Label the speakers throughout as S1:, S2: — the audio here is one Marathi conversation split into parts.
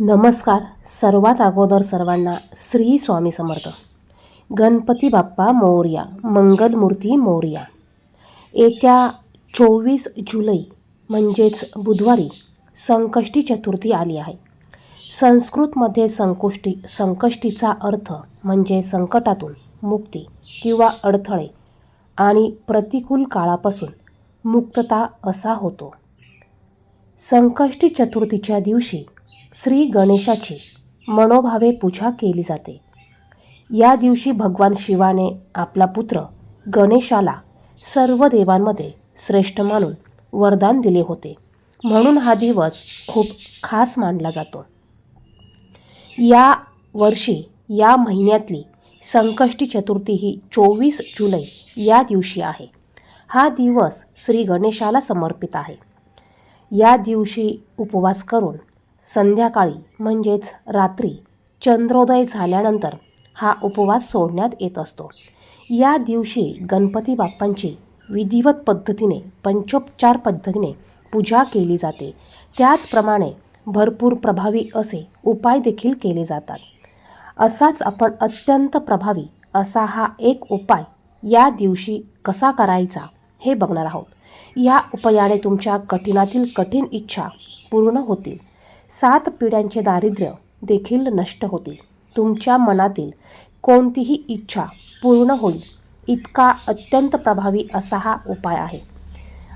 S1: नमस्कार. सर्वात अगोदर सर्वांना श्री स्वामी समर्थ. गणपती बाप्पा मौर्या मंगलमूर्ती मौर्या. येत्या चोवीस जुलै म्हणजेच बुधवारी संकष्टी चतुर्थी आली आहे. संस्कृतमध्ये संकुष्टी संकष्टीचा अर्थ म्हणजे संकटातून मुक्ती किंवा अडथळे आणि प्रतिकूल काळापासून मुक्तता असा होतो. संकष्टी चतुर्थीच्या दिवशी श्री गणेशाची मनोभावे पूजा केली जाते. या दिवशी भगवान शिवाने आपला पुत्र गणेशाला सर्व देवांमध्ये श्रेष्ठ मानून वरदान दिले होते. म्हणून हा दिवस खूप खास मानला जातो. या वर्षी या महिन्यातली संकष्टी चतुर्थी ही चोवीस जुलै या दिवशी आहे. हा दिवस श्री गणेशाला समर्पित आहे. या दिवशी उपवास करून संध्याकाळी म्हणजेच रात्री चंद्रोदय झाल्यानंतर हा उपवास सोडण्यात येत असतो. या दिवशी गणपती बाप्पांची विधिवत पद्धतीने पंचोपचार पद्धतीने पूजा केली जाते. त्याचप्रमाणे भरपूर प्रभावी असे उपाय देखील केले जातात. असाच आपण अत्यंत प्रभावी असा हा एक उपाय या दिवशी कसा करायचा हे बघणार आहोत. या उपायाने तुमच्या कठीणातील कठीण इच्छा पूर्ण होतील. सात पिढ्यांचे दारिद्र्य देखील नष्ट होतील. तुमच्या मनातील कोणतीही इच्छा पूर्ण होईल इतका अत्यंत प्रभावी असा हा उपाय आहे.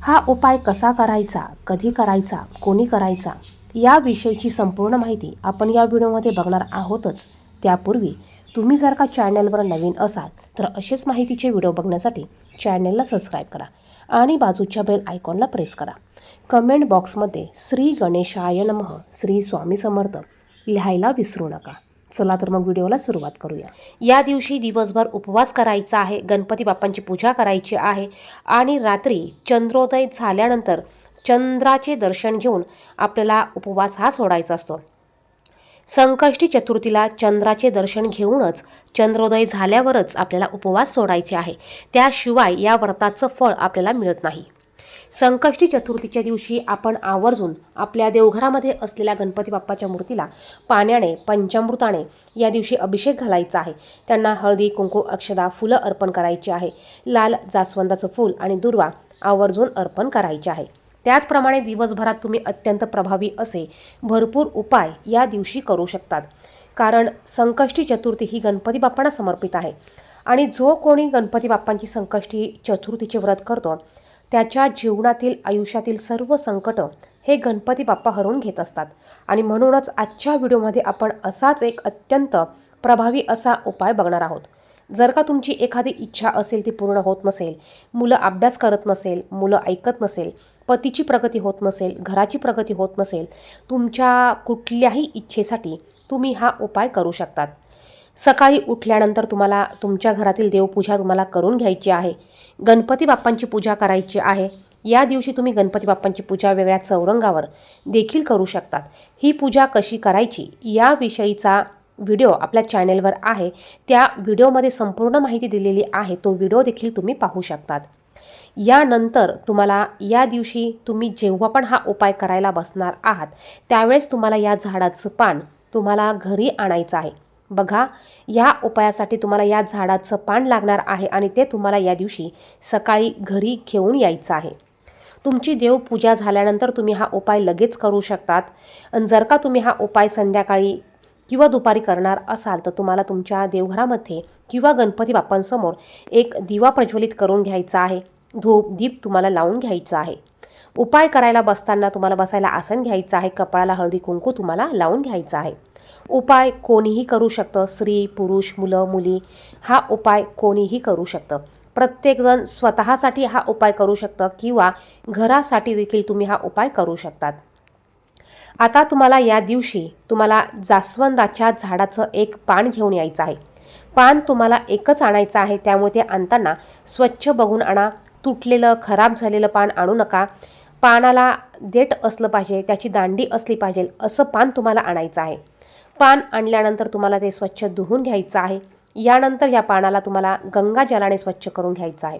S1: हा उपाय कसा करायचा कधी करायचा कोणी करायचा याविषयीची संपूर्ण माहिती आपण या व्हिडिओमध्ये बघणार आहोतच. त्यापूर्वी तुम्ही जर का चॅनलवर नवीन असाल तर असेच माहितीचे व्हिडिओ बघण्यासाठी चॅनलला सबस्क्राईब करा आणि बाजूच्या बेल आयकॉनला प्रेस करा. कमेंट बॉक्समध्ये श्री गणेशाय नमः श्री स्वामी समर्थ लिहायला विसरू नका. चला तर मग व्हिडिओला सुरुवात करूया. या दिवशी दिवसभर उपवास करायचा आहे गणपती बाप्पांची पूजा करायची आहे आणि रात्री चंद्रोदय झाल्यानंतर चंद्राचे दर्शन घेऊन आपल्याला उपवास हा सोडायचा असतो. संकष्टी चतुर्थीला चंद्राचे दर्शन घेऊनच चंद्रोदय झाल्यावरच आपल्याला उपवास सोडायचे आहे. त्याशिवाय या व्रताचं फळ आपल्याला मिळत नाही. संकष्टी चतुर्थीच्या दिवशी आपण आवर्जून आपल्या देवघरामध्ये असलेल्या गणपती बाप्पाच्या मूर्तीला पाण्याने पंचामृताने या दिवशी अभिषेक घालायचा आहे. त्यांना हळदी कुंकू अक्षदा फुलं अर्पण करायची आहे. लाल जास्वंदाचं फूल आणि दुर्वा आवर्जून अर्पण करायचे आहे. त्याचप्रमाणे दिवसभरात तुम्ही अत्यंत प्रभावी असे भरपूर उपाय या दिवशी करू शकतात. कारण संकष्टी चतुर्थी ही गणपती बाप्पांना समर्पित आहे. आणि जो कोणी गणपती बाप्पांची संकष्टी चतुर्थीचे व्रत करतो त्याच्या जीवनातील आयुष्यातील सर्व संकट हे गणपती बाप्पा हरवून घेत असतात. आणि म्हणूनच आजच्या व्हिडिओमध्ये आपण असाच एक अत्यंत प्रभावी असा उपाय बघणार आहोत. जर का तुमची एखादी इच्छा असेल ती पूर्ण होत नसेल मुलं अभ्यास करत नसेल मुलं ऐकत नसेल पतीची प्रगती होत नसेल घराची प्रगती होत नसेल तुमच्या कुठल्याही इच्छेसाठी तुम्ही हा उपाय करू शकतात. सकाळी उठल्यानंतर तुम्हाला तुमच्या घरातील देवपूजा तुम्हाला करून घ्यायची आहे. गणपती बाप्पांची पूजा करायची आहे. या दिवशी तुम्ही गणपती बाप्पांची पूजा वेगळ्या चौरंगावर देखील करू शकतात. ही पूजा कशी करायची याविषयीचा व्हिडिओ आपल्या चॅनेलवर आहे. त्या व्हिडिओमध्ये संपूर्ण माहिती दिलेली आहे. तो व्हिडिओ देखील तुम्ही पाहू शकतात. यानंतर तुम्हाला या दिवशी तुम्ही जेव्हा पण हा उपाय करायला बसणार आहात त्यावेळेस तुम्हाला या झाडाचं पान तुम्हाला घरी आणायचं आहे. बघा या उपायासाठी तुम्हाला या झाडाचं पान लागणार आहे आणि ते तुम्हाला या दिवशी सकाळी घरी घेऊन यायचं आहे. तुमची देवपूजा झाल्यानंतर तुम्ही हा उपाय लगेच करू शकतात. आणि जर का तुम्ही हा उपाय संध्याकाळी किंवा दुपारी करणार असाल तर तुम्हाला तुमच्या देवघरामध्ये किंवा गणपती बाप्पांसमोर एक दिवा प्रज्वलित करून घ्यायचा आहे. धूप दीप तुम्हाला लावून घ्यायचा आहे. उपाय करायला बसताना तुम्हाला बसायला आसन घ्यायचं आहे. कपाळाला हळदी कुंकू तुम्हाला लावून घ्यायचा आहे. उपाय कोणीही करू शकतं. स्त्री पुरुष मुलं मुली हा उपाय कोणीही करू शकतं. प्रत्येकजण स्वतःसाठी हा उपाय करू शकतं किंवा घरासाठी देखील तुम्ही हा उपाय करू शकतात. आता तुम्हाला या दिवशी तुम्हाला जास्वंदाच्या झाडाचं एक पान घेऊन यायचं आहे. पान तुम्हाला एकच आणायचं आहे. त्यामुळे ते आणताना स्वच्छ बघून आणा. तुटलेलं खराब झालेलं पान आणू नका. पानाला देठ असलं पाहिजे त्याची दांडी असली पाहिजे असं पान तुम्हाला आणायचं आहे. पान आणल्यानंतर तुम्हाला ते स्वच्छ धुवून घ्यायचं आहे. यानंतर या पानाला तुम्हाला गंगाजलाने स्वच्छ करून घ्यायचं आहे.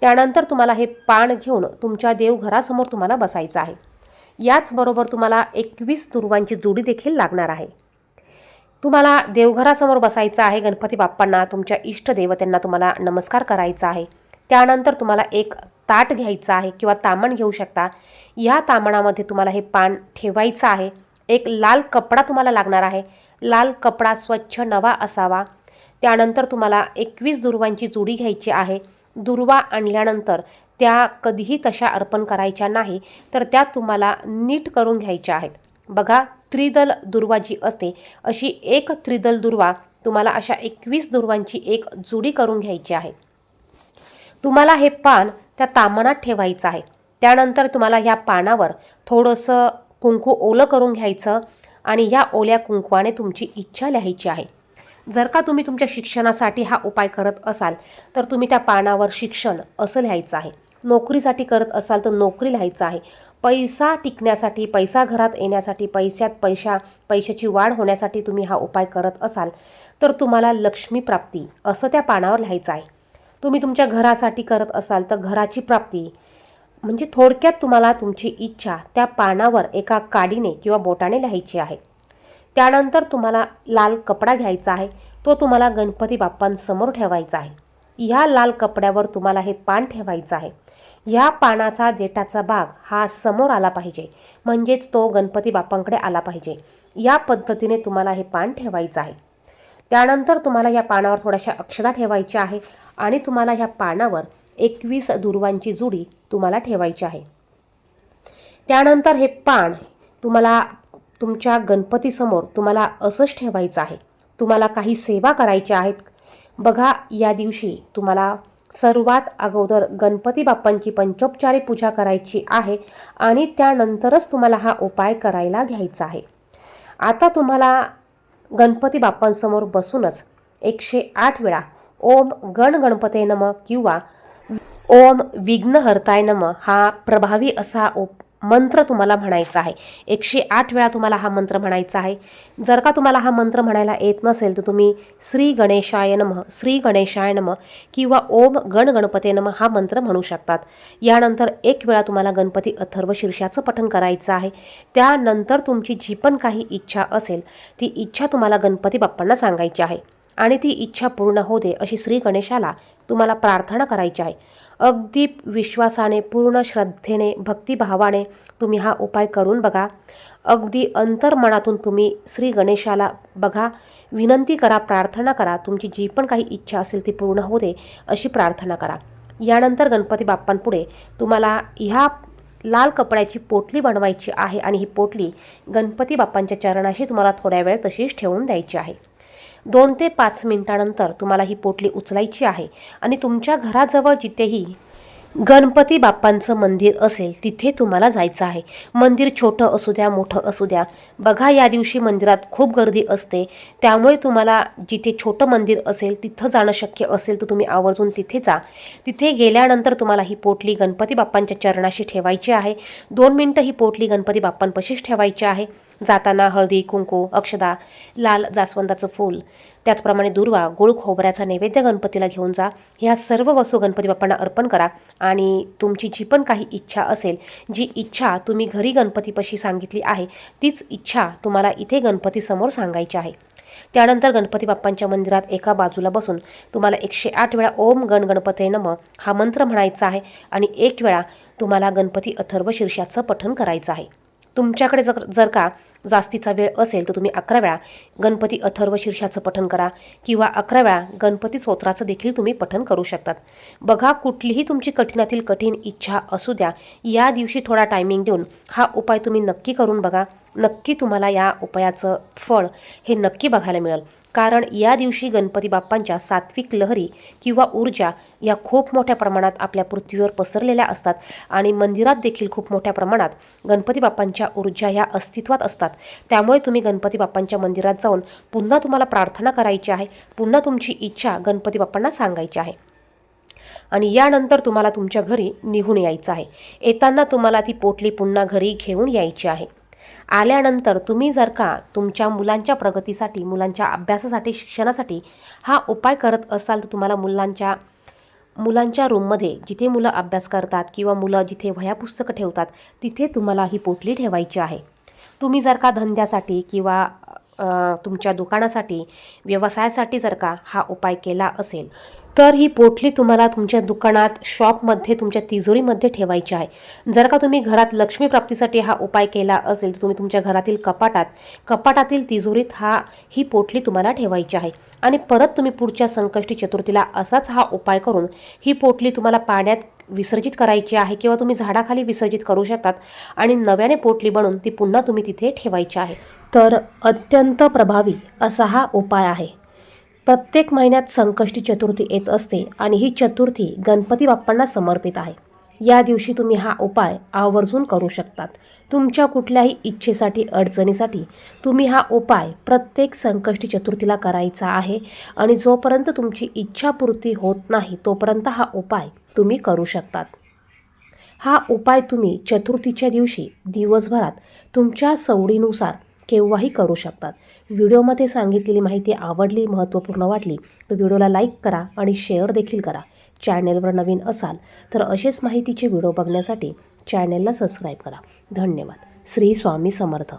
S1: त्यानंतर तुम्हाला हे पान घेऊन तुमच्या देवघरासमोर तुम्हाला बसायचं आहे. याचबरोबर तुम्हाला एकवीस दुर्वांची जोडी देखील लागणार आहे. तुम्हाला देवघरासमोर बसायचं आहे गणपती बाप्पांना तुमच्या इष्टदेवतांना तुम्हाला नमस्कार करायचा आहे. त्यानंतर तुम्हाला एक ताट घ्यायचं आहे किंवा तामण घेऊ शकता. या तामणामध्ये तुम्हाला हे पान ठेवायचं आहे. एक लाल कपडा तुम्हाला लागणार आहे. लाल कपडा स्वच्छ नवा असावा. त्यानंतर तुम्हाला एकवीस दुर्वांची जोडी घ्यायची आहे. दुर्वा आणल्यानंतर त्या कधीही तशा अर्पण करायच्या नाही तर त्या तुम्हाला नीट करून घ्यायच्या आहेत. बघा त्रिदल दुर्वा जी असते अशी एक त्रिदल दुर्वा तुम्हाला अशा एकवीस दुर्वांची एक जोडी करून घ्यायची आहे. तुम्हाला हे पान त्या तामणात ठेवायचं आहे. त्यानंतर तुम्हाला ह्या पानावर थोडंसं कुंकू ओलं करून घ्यायचं आणि या ओल्या कुंकवाने तुमची इच्छा लिहायची आहे. जर का तुम्ही तुमच्या शिक्षणासाठी हा उपाय करत असाल तर तुम्ही त्या पानावर शिक्षण असं लिहायचं आहे. नोकरीसाठी करत असाल तर नोकरी लिहायचं आहे. पैसा टिकण्यासाठी पैसा घरात येण्यासाठी पैशात पैशा पैशाची वाढ होण्यासाठी तुम्ही हा उपाय करत असाल तर तुम्हाला लक्ष्मी प्राप्ती असं त्या पानावर लिहायचं आहे. तुम्ही तुमच्या घरासाठी करत असाल तर घराची प्राप्ती. म्हणजे थोडक्यात तुम्हाला तुमची इच्छा त्या पानावर एका काडीने किंवा बोटाने लिहायची आहे. त्यानंतर तुम्हाला लाल कपडा घ्यायचा आहे. तो तुम्हाला गणपती बाप्पांसमोर ठेवायचा आहे. ह्या लाल कपड्यावर तुम्हाला हे पान ठेवायचं आहे. ह्या पानाचा देठाचा भाग हा समोर आला पाहिजे. म्हणजेच तो गणपती बाप्पांकडे आला पाहिजे. या पद्धतीने तुम्हाला हे पान ठेवायचं आहे. त्यानंतर तुम्हाला या पानावर थोड्याशा अक्षता ठेवायच्या आहे आणि तुम्हाला ह्या पानावर एकवीस दुर्वांची जुडी तुम्हाला ठेवायची आहे. त्यानंतर हे पान तुम्हाला तुमच्या गणपतीसमोर तुम्हाला असंच ठेवायचं आहे. तुम्हाला काही सेवा करायच्या आहेत. बघा या दिवशी तुम्हाला सर्वात अगोदर गणपती बाप्पांची पंचोपचारी पूजा करायची आहे आणि त्यानंतरच तुम्हाला हा उपाय करायला घ्यायचा आहे. आता तुम्हाला गणपती बाप्पांसमोर बसूनच एकशे आठ वेळा ओम गण गणपते नम किंवा ओम विघ्नहर्ताय नम हा प्रभावी असा ओप मंत्र तुम्हाला म्हणायचा आहे. एकशे आठ वेळा तुम्हाला हा मंत्र म्हणायचा आहे. जर का तुम्हाला हा मंत्र म्हणायला येत नसेल तर तुम्ही श्री गणेशाय नम श्री गणेशाय नम किंवा ओम गण गणपते नम हा मंत्र म्हणू शकतात. यानंतर एक वेळा तुम्हाला गणपती अथर्व शीर्षाचं पठण करायचं आहे. त्यानंतर तुमची जी पण काही इच्छा असेल ती इच्छा तुम्हाला गणपती बाप्पांना सांगायची आहे. आणि ती इच्छा पूर्ण होते अशी श्री गणेशाला तुम्हाला प्रार्थना करायची आहे. अगदी विश्वासाने पूर्ण श्रद्धेने भक्तिभावाने तुम्ही हा उपाय करून बघा. अगदी अंतर्मनातून तुम्ही श्री गणेशाला बघा. विनंती करा प्रार्थना करा. तुमची जी पण काही इच्छा असेल ती पूर्ण होते अशी प्रार्थना करा. यानंतर गणपती बाप्पांपुढे तुम्हाला ह्या लाल कपड्याची पोटली बनवायची आहे आणि ही पोटली गणपती बाप्पांच्या चरणाशी तुम्हाला थोड्या वेळ तशीच ठेवून द्यायची आहे. दोन ते पाच मिनिटानंतर तुम्हाला ही पोटली उचलायची आहे. आणि तुमच्या घराजवळ जिथेही गणपती बाप्पांचं मंदिर असेल तिथे तुम्हाला जायचं आहे. मंदिर छोटं असू द्या मोठं असू द्या. बघा या दिवशी मंदिरात खूप गर्दी असते. त्यामुळे तुम्हाला जिथे छोटं मंदिर असेल तिथं जाणं शक्य असेल तर तुम्ही आवर्जून तिथे जा. तिथे गेल्यानंतर तुम्हाला ही पोटली गणपती बाप्पांच्या चरणाशी ठेवायची आहे. दोन मिनटं ही पोटली गणपती बाप्पांपाशीच ठेवायची आहे. जाताना हळदी कुंकू अक्षदा लाल जास्वंदाचं फूल. त्याचप्रमाणे दुर्वा गुळ खोबऱ्याचा नैवेद्य गणपतीला घेऊन जा. ह्या सर्व वस्तू गणपती बाप्पांना अर्पण करा. आणि तुमची जी पण काही इच्छा असेल जी इच्छा तुम्ही घरी गणपतीपाशी सांगितली आहे तीच इच्छा तुम्हाला इथे गणपतीसमोर सांगायची आहे. त्यानंतर गणपती बाप्पांच्या मंदिरात एका बाजूला बसून तुम्हाला एकशे आठ वेळा ओम गण गणपते नम हा मंत्र म्हणायचा आहे आणि एक वेळा तुम्हाला गणपती अथर्व शीर्षाचं पठण करायचं आहे. तुमच्याकडे जर जर का जास्तीचा वेळ असेल तर तुम्ही अकरा वेळा गणपती अथर्व शीर्षाचं पठण करा किंवा अकरा वेळा गणपती स्तोत्राचं देखील तुम्ही पठण करू शकतात. बघा कुठलीही तुमची कठीणातील कठीण इच्छा असू द्या या दिवशी थोडा टायमिंग देऊन हा उपाय तुम्ही नक्की करून बघा. नक्की तुम्हाला या उपायाचं फळ हे नक्की बघायला मिळेल. कारण या दिवशी गणपती बाप्पांच्या सात्विक लहरी किंवा ऊर्जा या खूप मोठ्या प्रमाणात आपल्या पृथ्वीवर पसरलेल्या असतात आणि मंदिरात देखील खूप मोठ्या प्रमाणात गणपती बाप्पांच्या ऊर्जा ह्या अस्तित्वात असतात. त्यामुळे तुम्ही गणपती बाप्पांच्या मंदिरात जाऊन पुन्हा तुम्हाला प्रार्थना करायची आहे. पुन्हा तुमची इच्छा गणपती बाप्पांना सांगायची आहे. आणि यानंतर तुम्हाला तुमच्या घरी निघून यायचं आहे. येताना तुम्हाला ती पोटली पुन्हा घरी घेऊन यायची आहे. आल्यानंतर तुम्ही जर का तुमच्या मुलांच्या प्रगतीसाठी मुलांच्या अभ्यासासाठी शिक्षणासाठी हा उपाय करत असाल तर तुम्हाला मुलांच्या मुलांच्या रूममध्ये जिथे मुलं अभ्यास करतात किंवा मुलं जिथे वह्या पुस्तकं ठेवतात तिथे तुम्हाला ही पोटली ठेवायची आहे. तुम्ही जर का धंद्यासाठी किंवा तुमच्या दुकानासाठी व्यवसायासाठी जर का हा उपाय केला असेल तर ही पोटली तुम्हाला तुमच्या दुकानात शॉपमध्ये तुमच्या तिजोरीमध्ये ठेवायची आहे. जर का तुम्ही घरात लक्ष्मी प्राप्तीसाठी हा उपाय केला असेल तर तुम्ही तुमच्या घरातील कपाटात कपाटातील तिजोरीत हा ही पोटली तुम्हाला ठेवायची आहे. आणि परत तुम्ही पुढच्या संकष्टी चतुर्थीला असाच हा उपाय करून ही पोटली तुम्हाला पाण्यात विसर्जित करायची आहे किंवा तुम्ही झाडाखाली विसर्जित करू शकतात आणि नव्याने पोटली बनवून ती पुन्हा तुम्ही तिथे ठेवायची आहे. तर अत्यंत प्रभावी असा हा उपाय आहे. प्रत्येक महिन्यात संकष्टी चतुर्थी येत असते आणि ही चतुर्थी गणपती बाप्पांना समर्पित आहे. या दिवशी तुम्ही हा उपाय आवर्जून करू शकतात. तुमच्या कुठल्याही इच्छेसाठी अडचणीसाठी तुम्ही हा उपाय प्रत्येक संकष्टी चतुर्थीला करायचा आहे आणि जोपर्यंत तुमची इच्छापूर्ती होत नाही तोपर्यंत हा उपाय तुम्ही करू शकतात. हा उपाय तुम्ही चतुर्थीच्या दिवशी दिवसभरात तुमच्या सवडीनुसार केव्हाही करू शकतात. व्हिडिओमध्ये सांगितलेली माहिती आवडली महत्त्वपूर्ण वाटली तर व्हिडिओला लाईक करा आणि शेअर देखील करा. चॅनेलवर नवीन असाल तर असेच माहितीचे व्हिडिओ बघण्यासाठी चॅनेलला सबस्क्राईब करा. धन्यवाद. श्री स्वामी समर्थ.